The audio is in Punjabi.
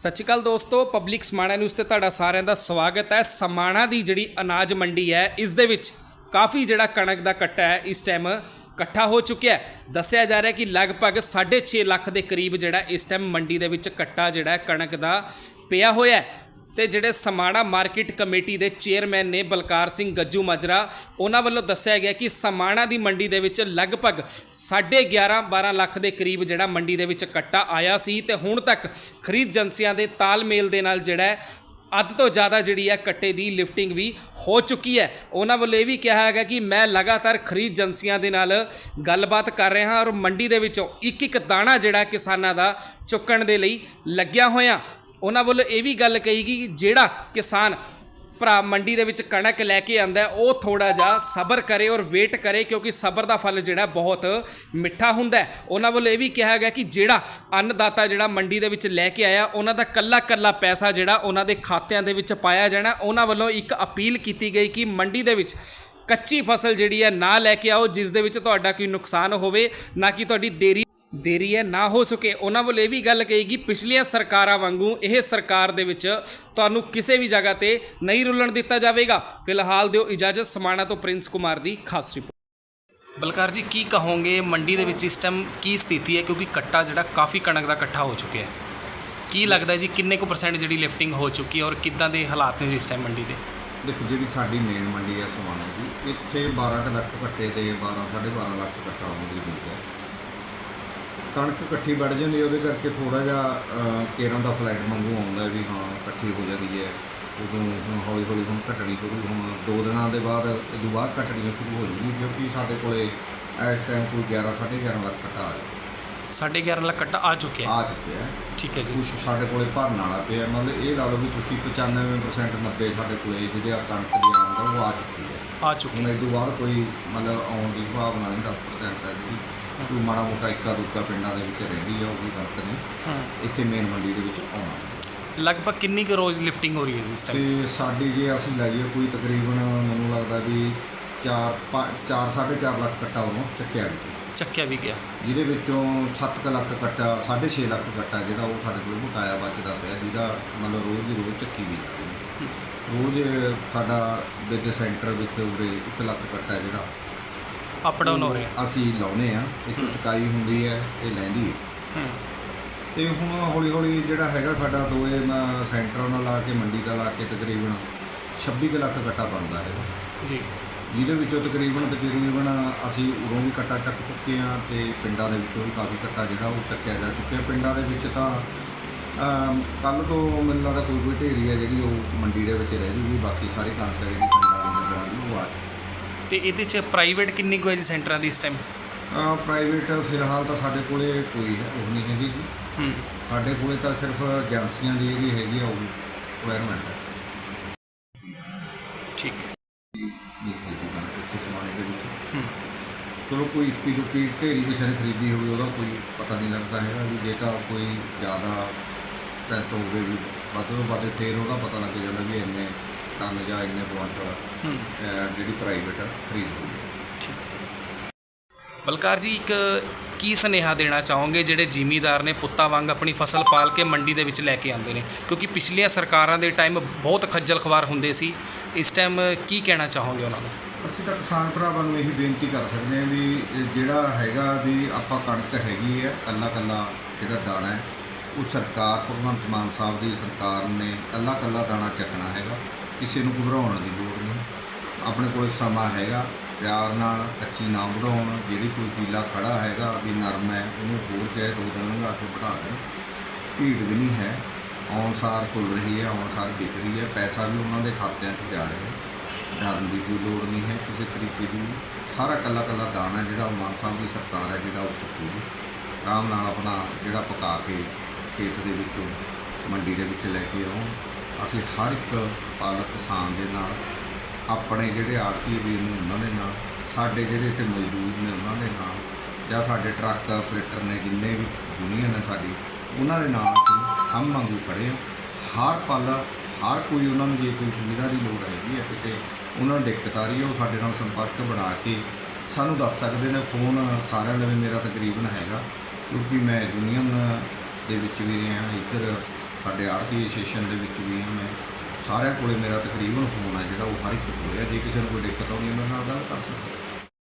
ਸਤਿ ਸ਼੍ਰੀ ਅਕਾਲ ਦੋਸਤੋ ਪਬਲਿਕ ਸਮਾਣਾ ਨਿਊਜ਼ ਤੇ ਤੁਹਾਡਾ ਸਾਰਿਆਂ ਦਾ ਸਵਾਗਤ ਹੈ। ਸਮਾਣਾ ਦੀ ਜਿਹੜੀ ਅਨਾਜ ਮੰਡੀ ਹੈ, ਇਸ ਦੇ ਵਿੱਚ ਕਾਫੀ ਜਿਹੜਾ ਕਣਕ ਦਾ ਕੱਟਾ ਹੈ, ਇਸ ਟਾਈਮ ਇਕੱਠਾ ਹੋ ਚੁੱਕਿਆ ਦੱਸਿਆ ਜਾ ਰਿਹਾ ਕਿ ਲਗਭਗ 6.5 ਲੱਖ ਦੇ ਕਰੀਬ ਜਿਹੜਾ ਇਸ ਟਾਈਮ ਮੰਡੀ ਦੇ ਵਿੱਚ ਕੱਟਾ ਜਿਹੜਾ ਕਣਕ ਦਾ ਪਿਆ ਹੋਇਆ ਤੇ ਜਿਹੜੇ ਸਮਾਣਾ ਮਾਰਕੀਟ ਕਮੇਟੀ ਦੇ ਚੇਅਰਮੈਨ ਨੇ ਬਲਕਾਰ ਸਿੰਘ ਗੱਜੂ ਮਾਜਰਾ, ਉਹਨਾਂ ਵੱਲੋਂ ਦੱਸਿਆ ਗਿਆ ਕਿ ਸਮਾਣਾ ਦੀ ਮੰਡੀ ਦੇ ਵਿੱਚ ਲਗਭਗ 11.5 12 ਲੱਖ ਦੇ ਕਰੀਬ ਜਿਹੜਾ ਮੰਡੀ ਦੇ ਵਿੱਚ ਕੱਟਾ ਆਇਆ ਸੀ ਤੇ ਹੁਣ ਤੱਕ ਖਰੀਦ ਏਜੰਸੀਆਂ ਦੇ ਤਾਲਮੇਲ ਦੇ ਨਾਲ ਜਿਹੜਾ ਅੱਧ ਤੋਂ ਜ਼ਿਆਦਾ ਜਿਹੜੀ ਹੈ ਕੱਟੇ ਦੀ ਲਿਫਟਿੰਗ ਵੀ ਹੋ ਚੁੱਕੀ ਹੈ। ਉਹਨਾਂ ਵੱਲੋਂ ਇਹ ਵੀ ਕਿਹਾ ਹੈਗਾ ਕਿ ਮੈਂ ਲਗਾਤਾਰ ਖਰੀਦ ਏਜੰਸੀਆਂ ਦੇ ਨਾਲ ਗੱਲਬਾਤ ਕਰ ਰਿਹਾ ਹਾਂ ਔਰ ਮੰਡੀ ਦੇ ਵਿੱਚੋਂ ਇੱਕ ਇੱਕ ਦਾਣਾ ਜਿਹੜਾ ਕਿਸਾਨਾਂ ਦਾ ਚੁੱਕਣ ਦੇ ਲਈ ਲੱਗਿਆ ਹੋਇਆ। ਉਹਨਾਂ ਵੱਲੋਂ ਇਹ ਵੀ ਗੱਲ ਕਹੀ ਕਿ ਜਿਹੜਾ ਕਿਸਾਨ ਭਰਾ ਮੰਡੀ ਦੇ ਵਿੱਚ ਕਣਕ ਲੈ ਕੇ ਆਂਦਾ ਉਹ ਥੋੜਾ ਜਿਹਾ ਸਬਰ ਕਰੇ ਔਰ ਵੇਟ ਕਰੇ, ਕਿਉਂਕਿ ਸਬਰ ਦਾ ਫਲ ਜਿਹੜਾ ਬਹੁਤ ਮਿੱਠਾ ਹੁੰਦਾ ਉਹਨਾਂ ਵੱਲੋਂ ਇਹ ਵੀ ਕਿਹਾ ਗਿਆ ਕਿ ਜਿਹੜਾ ਅੰਨਦਾਤਾ ਜਿਹੜਾ ਮੰਡੀ ਦੇ ਵਿੱਚ ਲੈ ਕੇ ਆਇਆ, ਉਹਨਾਂ ਦਾ ਕੱਲਾ ਕੱਲਾ ਪੈਸਾ ਜਿਹੜਾ ਉਹਨਾਂ ਦੇ ਖਾਤਿਆਂ ਦੇ ਵਿੱਚ ਪਾਇਆ ਜਾਣਾ ਉਹਨਾਂ ਵੱਲੋਂ ਇੱਕ ਅਪੀਲ ਕੀਤੀ ਗਈ ਕਿ ਮੰਡੀ ਦੇ ਵਿੱਚ ਕੱਚੀ ਫਸਲ ਜਿਹੜੀ ਹੈ ਨਾ ਲੈ ਕੇ ਆਓ, ਜਿਸ ਦੇ ਵਿੱਚ ਤੁਹਾਡਾ ਕੋਈ ਨੁਕਸਾਨ ਹੋਵੇ, ਨਾ ਕਿ ਤੁਹਾਡੀ ਦੇਰੀ ਦੇਰੀ ਹੈ ਨਾ ਹੋ ਸਕੇ। ਉਹਨਾਂ ਵੱਲ ਇਹ ਵੀ ਗੱਲ ਕਹੀ ਕਿ ਪਿਛਲੀਆਂ ਸਰਕਾਰਾਂ ਵਾਂਗੂ ਇਹ ਸਰਕਾਰ ਦੇ ਵਿੱਚ ਤੁਹਾਨੂੰ ਕਿਸੇ ਵੀ ਜਗ੍ਹਾ ਤੇ ਨਹੀਂ ਰੁਲਣ ਦਿੱਤਾ ਜਾਵੇਗਾ। ਫਿਲਹਾਲ ਦਿਓ ਇਜਾਜ਼ਤ ਸਮਾਣਾ ਤੋਂ ਪ੍ਰਿੰਸ ਕੁਮਾਰ ਦੀ ਖਾਸ ਰਿਪੋਰਟ। ਬਲਕਾਰ ਜੀ ਕੀ ਕਹੋਗੇ ਮੰਡੀ ਦੇ ਵਿੱਚ ਇਸ ਟਾਈਮ ਕੀ ਸਥਿਤੀ ਹੈ? ਕਿਉਂਕਿ ਕੱਟਾ ਜਿਹੜਾ ਕਾਫੀ ਕਣਕ ਦਾ ਇਕੱਠਾ ਹੋ ਚੁੱਕਿਆ ਹੈ। ਕੀ ਲੱਗਦਾ ਜੀ ਕਿੰਨੇ ਕੁ ਪਰਸੈਂਟ ਜਿਹੜੀ ਲਿਫਟਿੰਗ ਹੋ ਚੁੱਕੀ ਹੈ ਔਰ ਕਿੱਦਾਂ ਦੇ ਹਾਲਾਤ ਨੇ ਜੀ ਇਸ ਟਾਈਮ ਮੰਡੀ ਦੇ? ਦੇਖੋ ਜਿਹੜੀ ਸਾਡੀ ਮੇਨ ਮੰਡੀ ਹੈ ਸਮਾਣਾ ਦੀ ਇੱਥੇ 12 ਕੁ ਲੱਖ ਕੱਟੇ ਤੇ 12 12.5 ਲੱਖ ਕੱਟਾ ਦੀ ਉਮੀਦ ਹੈ। ਕਣਕ ਇਕੱਠੀ ਵੱਢ ਜਾਂਦੀ ਹੈ ਉਹਦੇ ਕਰਕੇ ਥੋੜਾ ਜਿਹਾ ਕੇਰਾਂ ਦਾ ਫਲਾਈਟ ਵਾਂਗੂ ਆਉਂਦਾ ਵੀ ਹਾਂ ਇਕੱਠੀ ਹੋ ਜਾਂਦੀ ਹੈ। ਉਦੋਂ ਹੁਣ ਹੌਲੀ ਹੌਲੀ ਹੁਣ ਘਟਣੀ ਸ਼ੁਰੂ ਹੁਣ ਦੋ ਦਿਨਾਂ ਦੇ ਬਾਅਦ ਇਹ ਤੋਂ ਬਾਅਦ ਘਟਣੀ ਸ਼ੁਰੂ ਹੋ ਜੂਗੀ ਕਿਉਂਕਿ ਸਾਡੇ ਕੋਲੇ ਇਸ ਟਾਈਮ ਕੋਈ 11 11.5 ਲੱਖ ਕੱਟਾ ਆ 11.5 ਲੱਖ ਕੱਟਾ ਆ ਚੁੱਕਿਆ ਹੈ। ਆ ਚੁੱਕਿਆ ਹੈ। ਠੀਕ ਹੈ ਜੀ। ਕੁਛ ਸਾਡੇ ਕੋਲੇ ਭਰਨ ਵਾਲਾ ਪਿਆ। ਮਤਲਬ ਇਹ ਲਾ ਲਓ ਵੀ ਤੁਸੀਂ 95% 90 ਸਾਡੇ ਕੋਲੇ ਜਿਹਦੇ ਆ ਕਣਕ ਦੀ ਆਮਦ ਉਹ ਆ ਚੁੱਕੀ ਹੈ। ਆ ਚੁੱਕੀ ਹੁਣ ਇਹ ਤੋਂ ਬਾਅਦ ਕੋਈ ਮਤਲਬ ਆਉਣ ਦੀ ਭਾਵਨਾ ਨਹੀਂ 10% ਹੈ ਜਿਹੜੀ ਕੋਈ ਮਾੜਾ ਮੋਟਾ ਇੱਕਾ ਦੁੱਕਾ ਪਿੰਡਾਂ ਦੇ ਵਿੱਚ ਰਹਿੰਦੀ ਆ ਉਹ ਵੀ ਕਣਕ ਨੇ। ਹਾਂ। ਇੱਥੇ ਮੇਨ ਮੰਡੀ ਦੇ ਵਿੱਚ ਆਉਣਾ ਲਗਭਗ ਕਿੰਨੀ ਕੁ ਰੋਜ਼ ਲਿਫਟਿੰਗ ਹੋ ਰਹੀ ਹੈ ਇਸ ਟਾਈਮ ਤੇ ਸਾਡੀ ਜੇ ਅਸੀਂ ਲਾਈਏ ਕੋਈ ਤਕਰੀਬਨ ਮੈਨੂੰ ਲੱਗਦਾ ਵੀ 4 4 4.5 ਲੱਖ ਕੱਟਾ ਉਹਨੂੰ ਚੱਕਿਆ ਗਿਆ। ਚੱਕਿਆ ਵੀ ਗਿਆ। ਜਿਹਦੇ ਵਿੱਚੋਂ 7 ਲੱਖ ਕੱਟਾ 6.5 ਲੱਖ ਕੱਟਾ ਜਿਹੜਾ ਉਹ ਸਾਡੇ ਕੋਲ ਬਕਾਇਆ ਬਚਦਾ ਪਿਆ ਜਿਹਦਾ ਮਤਲਬ ਰੋਜ਼ ਦੀ ਰੋਜ਼ ਚੱਕੀ ਵੀ ਜਾ ਰਹੀ ਹੈ। ਰੋਜ਼ ਸਾਡਾ ਵਿਦ ਸੈਂਟਰ ਵਿੱਚ ਉਰੇ 1 ਲੱਖ ਕੱਟਾ ਜਿਹੜਾ ਅਪ ਡਾਊਨ ਹੋ ਰਿਹਾ ਅਸੀਂ ਲਾਉਨੇ ਆ ਤੋਂ ਚੁਕਾਈ ਹੁੰਦੀ ਹੈ ਇਹ ਲੈਂਦੀ ਹੈ। ਹੂੰ। ਤੇ ਹੁਣ ਹੌਲੀ ਹੌਲੀ ਜਿਹੜਾ ਹੈਗਾ ਸਾਡਾ ਦੋਏ ਸੈਂਟਰਾਂ ਨਾਲ ਲਾ ਕੇ ਮੰਡੀ ਦਾ ਲਾ ਕੇ ਤਕਰੀਬਨ 26 ਕੁ ਲੱਖ ਕੱਟਾ ਬਣਦਾ ਹੈਗਾ ਜੀ। ਜਿਹਦੇ ਵਿੱਚੋਂ ਤਕਰੀਬਨ ਤਕਰੀਬਨ ਅਸੀਂ ਉਰੋਂ ਵੀ ਕੱਟਾ ਚੱਕ ਚੁੱਕੇ ਆ ਤੇ ਪਿੰਡਾਂ ਦੇ ਵਿੱਚੋਂ ਵੀ ਕਾਫੀ ਕੱਟਾ ਜਿਹੜਾ ਉਹ ਚੱਕਿਆ ਜਾ ਚੁੱਕਿਆ। ਪਿੰਡਾਂ ਦੇ ਵਿੱਚ ਤਾਂ ਕੱਲ ਤੋਂ ਮੈਨੂੰ ਲੱਗਦਾ ਕੋਈ ਕੋਈ ਢੇਰੀ ਹੈ ਜਿਹੜੀ ਉਹ ਮੰਡੀ ਦੇ ਵਿੱਚ ਰਹਿ ਜੂਗੀ ਬਾਕੀ ਸਾਰੀ ਕਣਕ ਹੈ ਜਿਹੜੀ ਪਿੰਡਾਂ ਦੇ ਨਗਰਾਂ ਦੀ ਉਹ ਆ ਚੁੱਕੀ ਤੇ ਇਹਦੇ ਚ ਪ੍ਰਾਈਵੇਟ ਕਿੰਨੀ ਕੁ ਹੈ ਜੀ ਸੈਂਟਰਾਂ ਦੀ ਇਸ ਟਾਈਮ ਪ੍ਰਾਈਵੇਟ ਫਿਲਹਾਲ ਤਾਂ ਸਾਡੇ ਕੋਲੇ ਕੋਈ ਹੈ ਉਹ ਨਹੀਂ ਹੈਗੀ ਜੀ। ਹੂੰ। ਸਾਡੇ ਕੋਲੇ ਤਾਂ ਸਿਰਫ ਏਜੰਸੀਆਂ ਦੀ ਜਿਹੜੀ ਹੈਗੀ ਆ ਉਹ ਰਿਕੁਆਇਰਮੈਂਟ ਹੈ। ਠੀਕ। ਦੇ ਵਿੱਚ। ਹੂੰ। ਚਲੋ ਕੋਈ ਇੱਕੀ ਦੁੱਕੀ ਢੇਰੀ ਕਿਸੇ ਨੇ ਖਰੀਦੀ ਹੋਵੇ ਉਹਦਾ ਕੋਈ ਪਤਾ ਨਹੀਂ ਲੱਗਦਾ ਹੈਗਾ ਵੀ ਜੇ ਤਾਂ ਕੋਈ ਜ਼ਿਆਦਾ ਸਟੈਂਟ ਹੋਵੇ ਵੀ ਵੱਧ ਤੋਂ ਵੱਧ ਫੇਰ ਉਹਦਾ ਪਤਾ ਲੱਗ ਜਾਂਦਾ ਵੀ ਇੰਨੇ ਟਨ ਜਾਂ ਇੰਨੇ ਕੁਆਂਟਲ ਜਿਹੜੀ ਪ੍ਰਾਈਵੇਟ ਖਰੀਦ ਹੋਈ ਹੈ ਬਲਕਾਰ ਜੀ ਇੱਕ ਕੀ ਸੁਨੇਹਾ ਦੇਣਾ ਚਾਹੋਗੇ ਜਿਹੜੇ ਜ਼ਿਮੀਦਾਰ ਨੇ ਪੁੱਤਾਂ ਵਾਂਗ ਆਪਣੀ ਫਸਲ ਪਾਲ ਕੇ ਮੰਡੀ ਦੇ ਵਿੱਚ ਲੈ ਕੇ ਆਉਂਦੇ ਨੇ? ਕਿਉਂਕਿ ਪਿਛਲੀਆਂ ਸਰਕਾਰਾਂ ਦੇ ਟਾਈਮ ਬਹੁਤ ਖੱਜਲ ਖਵਾਰ ਹੁੰਦੇ ਸੀ। ਇਸ ਟਾਈਮ ਕੀ ਕਹਿਣਾ ਚਾਹੋਗੇ ਉਹਨਾਂ ਨੂੰ? ਅਸੀਂ ਤਾਂ ਕਿਸਾਨ ਭਰਾਵਾਂ ਨੂੰ ਇਹੀ ਬੇਨਤੀ ਕਰ ਸਕਦੇ ਹਾਂ ਵੀ ਜਿਹੜਾ ਹੈਗਾ ਵੀ ਆਪਾਂ ਕਣਕ ਹੈਗੀ ਹੈ ਕੱਲਾ ਕੱਲਾ ਜਿਹੜਾ ਦਾਣਾ ਹੈ ਉਹ ਸਰਕਾਰ ਭਗਵੰਤ ਮਾਨ ਸਾਹਿਬ ਦੀ ਸਰਕਾਰ ਨੇ ਕੱਲਾ ਕੱਲਾ ਦਾਣਾ ਚੱਕਣਾ ਹੈਗਾ। ਕਿਸੇ ਨੂੰ ਘਬਰਾਉਣ ਦੀ ਲੋੜ ਨਹੀਂ। ਆਪਣੇ ਕੋਲ ਸਮਾਂ ਹੈਗਾ, ਪਿਆਰ ਨਾਲ ਕੱਚੀ ਨਾ ਵਧਾਉਣ। ਜਿਹੜੀ ਕੋਈ ਕੀਲਾ ਖੜਾ ਹੈਗਾ ਵੀ ਨਰਮ ਹੈ, ਉਹਨੂੰ ਹੋਰ ਚਾਹੇ ਦੋ ਦਿਨ ਲੰਘਾ ਕੇ ਵਧਾ ਦੇਣ। ਭੀੜ ਵੀ ਨਹੀਂ ਹੈ। ਆਉਣਸਾਰ ਤੁਲ ਰਹੀ ਹੈ ਆਉਣਸਾਰ ਵਿਕ ਰਹੀ ਹੈ। ਪੈਸਾ ਵੀ ਉਹਨਾਂ ਦੇ ਖਾਤਿਆਂ 'ਚ ਜਾ ਰਿਹਾ ਹੈ। ਡਰਨ ਦੀ ਕੋਈ ਲੋੜ ਨਹੀਂ ਹੈ ਕਿਸੇ ਤਰੀਕੇ ਦੀ। ਸਾਰਾ ਕੱਲਾ ਕੱਲਾ ਦਾਣਾ ਜਿਹੜਾ ਮਾਨ ਸਾਹਿਬ ਦੀ ਸਰਕਾਰ ਹੈ, ਜਿਹੜਾ ਉਹ ਚੁੱਕੂਗੀ। ਆਰਾਮ ਨਾਲ ਆਪਣਾ ਜਿਹੜਾ ਪਕਾ ਕੇ ਖੇਤ ਦੇ ਵਿੱਚੋਂ ਮੰਡੀ ਦੇ ਵਿੱਚ ਲੈ ਕੇ ਆਉਣ। ਅਸੀਂ ਹਰ ਇੱਕ ਪਾਲਕ ਕਿਸਾਨ ਦੇ ਨਾਲ, ਆਪਣੇ ਜਿਹੜੇ ਆੜਤੀ ਵੀਰ ਨੇ ਉਹਨਾਂ ਦੇ ਨਾਲ, ਸਾਡੇ ਜਿਹੜੇ ਇੱਥੇ ਮਜ਼ਦੂਰ ਨੇ ਉਹਨਾਂ ਦੇ ਨਾਲ, ਜਾਂ ਸਾਡੇ ਟਰੱਕ ਆਪਰੇਟਰ ਨੇ ਜਿੰਨੇ ਵੀ ਯੂਨੀਅਨ ਹੈ ਸਾਡੀ, ਉਹਨਾਂ ਦੇ ਨਾਲ ਅਸੀਂ ਥੰਮ ਵਾਂਗੂ ਖੜੇ ਹਾਂ। ਹਰ ਪਲ, ਹਰ ਕੋਈ ਉਹਨਾਂ ਨੂੰ ਜੇ ਕੋਈ ਸੁਵਿਧਾ ਦੀ ਲੋੜ ਹੈਗੀ ਹੈ ਕਿਤੇ, ਉਹਨਾਂ ਨੂੰ ਦਿੱਕਤ ਆ ਰਹੀ ਹੈ, ਉਹ ਸਾਡੇ ਨਾਲ ਸੰਪਰਕ ਬਣਾ ਕੇ ਸਾਨੂੰ ਦੱਸ ਸਕਦੇ ਨੇ, ਫੋਨ ਸਾਰਿਆਂ ਲਈ ਮੇਰਾ ਤਕਰੀਬਨ ਹੈਗਾ, ਕਿਉਂਕਿ ਮੈਂ ਯੂਨੀਅਨ ਦੇ ਵਿੱਚ ਵੀ ਰਿਹਾ, ਇੱਧਰ ਸਾਡੇ ਆੜਤੀ ਐਸੋਸੀਏਸ਼ਨ ਦੇ ਵਿੱਚ ਵੀ ਹਾਂ ਮੈਂ ਸਾਰਿਆਂ ਕੋਲੇ ਮੇਰਾ ਤਕਰੀਬਨ ਫੋਨ ਆ ਜਿਹੜਾ ਉਹ ਹਰ ਇੱਕ ਕੋਲੇ ਹੈ। ਜੇ ਕਿਸੇ ਨੂੰ ਕੋਈ ਦਿੱਕਤ ਆਉਂਦੀ ਹੈ ਮੇਰੇ ਨਾਲ ਗੱਲ ਕਰ ਸਕਦਾ।